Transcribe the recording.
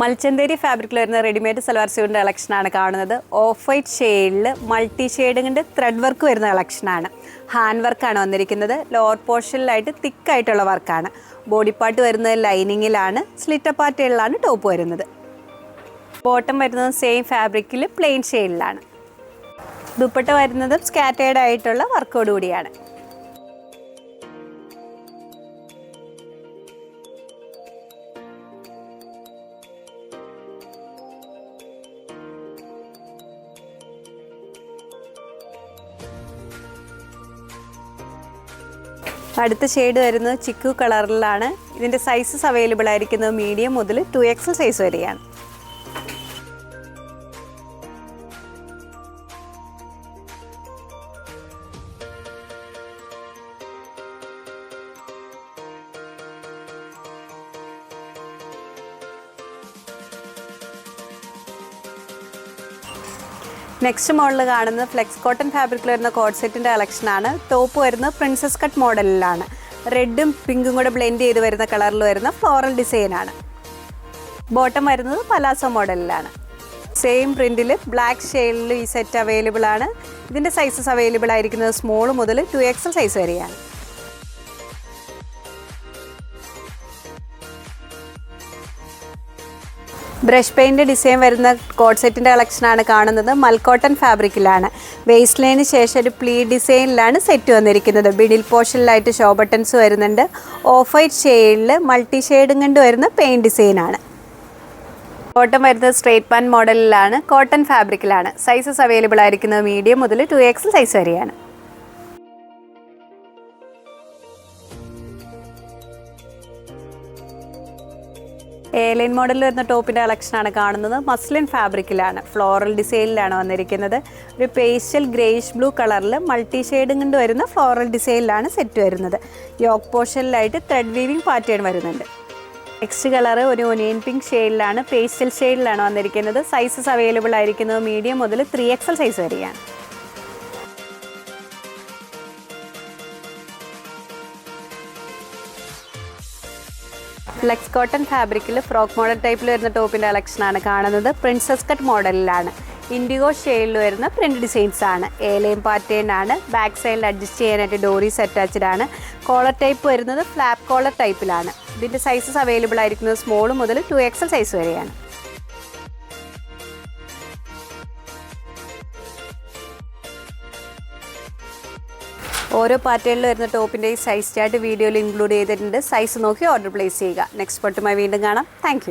മൽച്ചന്തേരി ഫാബ്രിക്കിൽ വരുന്ന റെഡിമെയ്ഡ് സൽവാർ സ്യൂട്ടിന്റെ കളക്ഷനാണ് കാണുന്നത്. ഓഫ് വൈറ്റ് ഷെയ്ഡിൽ മൾട്ടി ഷെയ്ഡിങ്ങിന്റെ ത്രെഡ് വർക്ക് വരുന്ന കളക്ഷനാണ് ഹാൻഡ് വർക്കാണ് വന്നിരിക്കുന്നത്. ലോവർ പോർഷനിലായിട്ട് തിക്കായിട്ടുള്ള വർക്കാണ് ബോഡി പാർട്ട് വരുന്നത് ലൈനിങ്ങിലാണ് സ്ലിറ്റ പാർട്ടുകളിലാണ് ടോപ്പ് വരുന്നത്. ബോട്ടം വരുന്നത് സെയിം ഫാബ്രിക്കിൽ പ്ലെയിൻ ഷെയ്ഡിലാണ് ദുപ്പട്ട വരുന്നതും സ്കാറ്റേഡ് ആയിട്ടുള്ള വർക്കോട് അടുത്ത ഷെയ്ഡ് വരുന്നത് ചിക്കു കളറിലാണ് ഇതിന്റെ സൈസസ് അവൈലബിൾ ആയിരിക്കുന്നത് മീഡിയം മുതൽ ടു എക്സൽ സൈസ് വരെയാണ്. നെക്സ്റ്റ് മോഡൽ കാണുന്നത് ഫ്ലെക്സ് കോട്ടൺ ഫാബ്രിക്കിൽ വരുന്ന കോഡ് സെറ്റിന്റെ കളക്ഷനാണ് ടോപ്പ് വരുന്നത് പ്രിൻസസ് കട്ട് മോഡലിലാണ് റെഡും പിങ്കും കൂടെ ബ്ലെൻഡ് ചെയ്ത് വരുന്ന കളറിൽ വരുന്ന ഫ്ലോറൽ ഡിസൈനാണ് ബോട്ടം വരുന്നത് പലാസോ മോഡലിലാണ് സെയിം പ്രിന്റിൽ ബ്ലാക്ക് ഷെയ്ഡിൽ ഈ സെറ്റ് അവൈലബിൾ ആണ്. ഇതിന്റെ സൈസസ് അവൈലബിൾ ആയിരിക്കുന്നത് സ്മോൾ മുതൽ ടു എക്സൽ സൈസ് വരെയാണ്. ബ്രഷ് പെയിന്റ് ഡിസൈൻ വരുന്ന കോഡ് സെറ്റിന്റെ കളക്ഷനാണ് കാണുന്നത്. മൽക്കോട്ടൺ ഫാബ്രിക്കിലാണ്. വേസ്റ്റ് ലൈന് ശേഷം ഒരു പ്ലീ ഡിസൈനിലാണ് സെറ്റ് വന്നിരിക്കുന്നത്. ബിഡിൽ പോർഷനിലായിട്ട് ഷോ ബട്ടൺസ് വരുന്നുണ്ട്. ഓഫ് വൈറ്റ് ഷെയ്ഡിൽ മൾട്ടി ഷെയ്ഡും കണ്ട് വരുന്ന പെയിന്റ് ഡിസൈനാണ് കോട്ടൺ വരുന്നത് സ്ട്രേറ്റ് പാൻ മോഡലിലാണ്. കോട്ടൺ ഫാബ്രിക്കിലാണ്. സൈസസ് അവൈലബിൾ ആയിരിക്കുന്നത് മീഡിയം മുതൽ ടു എക്സ് സൈസ് വരെയാണ്. എയർലൈൻ മോഡലിൽ വരുന്ന ടോപ്പിന്റെ കളക്ഷനാണ് കാണുന്നത്. മസ്ലിൻ ഫാബ്രിക്കിലാണ് ഫ്ലോറൽ ഡിസൈനിലാണ് വന്നിരിക്കുന്നത്. ഒരു പേസ്റ്റൽ ഗ്രേഷ് ബ്ലൂ കളറിൽ മൾട്ടി ഷെയ്ഡും കൊണ്ട് വരുന്ന ഫ്ലോറൽ ഡിസൈനിലാണ് സെറ്റ് വരുന്നത്. യോക്ക് പോർഷനിലായിട്ട് ത്രെഡ് വീവിംഗ് പാറ്റേൺ വരുന്നുണ്ട്. നെക്സ്റ്റ് കളർ ഒരു ഒനിയൻ പിങ്ക് ഷെയ്ഡിലാണ് പേസ്റ്റൽ ഷെയ്ഡിലാണ് വന്നിരിക്കുന്നത്. സൈസസ് അവൈലബിൾ ആയിരിക്കുന്നത് മീഡിയം മുതൽ ത്രീ എക്സൽ സൈസ് വരെയാണ്. ഫ്ലെക്സ് കോട്ടൺ ഫാബ്രിക്കിൽ ഫ്രോക്ക് മോഡൽ ടൈപ്പിൽ വരുന്ന ടോപ്പിന്റെ കളക്ഷനാണ് കാണുന്നത്. Princess cut മോഡലിലാണ്. ഇൻഡിഗോ ഷെയ്ഡിൽ വരുന്ന പ്രിന്റ് ഡിസൈൻസ് ആണ്. ഏലയും പാറ്റേൺ ആണ്. ബാക്ക് സൈഡിൽ അഡ്ജസ്റ്റ് ചെയ്യാനായിട്ട് ഡോറി അറ്റാച്ച്ഡ് ആണ്. കോളർ ടൈപ്പ് വരുന്നത് ഫ്ലാപ്പ് കോളർ ടൈപ്പിലാണ് ഇതിന്റെ സൈസസ് അവൈലബിൾ ആയിരിക്കുന്നത് സ്മോൾ മുതൽ ടു എക്സൽ സൈസ് വരെയാണ്. ഓരോ പാറ്റേണിൽ വരുന്ന ടോപ്പിന്റെ സൈസ് ചാർട്ട് വീഡിയോയിൽ ഇൻക്ലൂഡ് ചെയ്തിട്ടുണ്ട്. സൈസ് നോക്കി ഓർഡർ പ്ലേസ് ചെയ്യുക. നെക്സ്റ്റ് പൊട്ടുമായി വീണ്ടും കാണാം. താങ്ക്